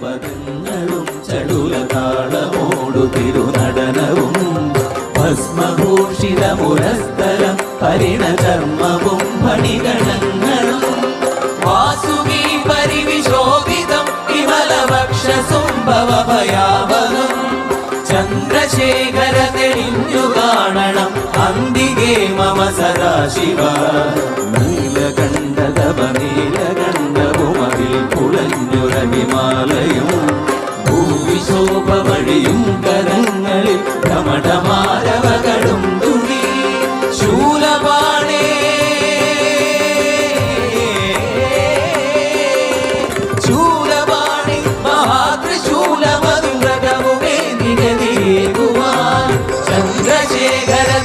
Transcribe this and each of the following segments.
പദങ്ങളും ചടുലതാളമോടു തിരുനടനവും ഭസ്മഭൂഷിത മുരസ്ഥലം പരിണചർമ്മവും ഫണിഗണങ്ങളും വാസുകി പരിവിശോഭിതം വിമലവക്ഷസുംഭവഭയാവകം ചന്ദ്രശേഖര തെളിഞ്ഞു അന്തികേ മമ സദാശിവ. നീലകണ്ഠതപ നീലകണ്ഠവുമതിൽ കുളഞ്ഞുര ഹിമാലയും ഭൂവിശോഭ വഴിയും കരങ്ങളിൽ കമടമാരവകളും തുണി ശൂലപാണേ. ശൂലപാണി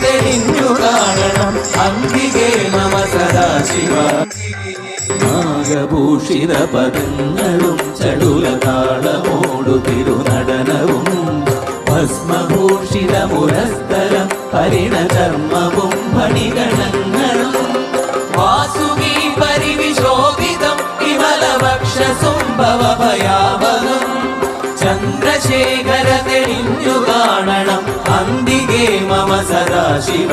തെളിഞ്ഞു കാണണം അന്തികേ സദാശിവ. നാഗഭൂഷിത പദങ്ങളും പരിണചർമ്മവും ഫണിഗണങ്ങളും വാസുകി പരിവിശോഭിതം വിമലവക്ഷസുംഭവഭയാവകം. ചന്ദ്രശേഖര തെളിഞ്ഞു കാണണം അന്തികേ മമ സദാശിവ.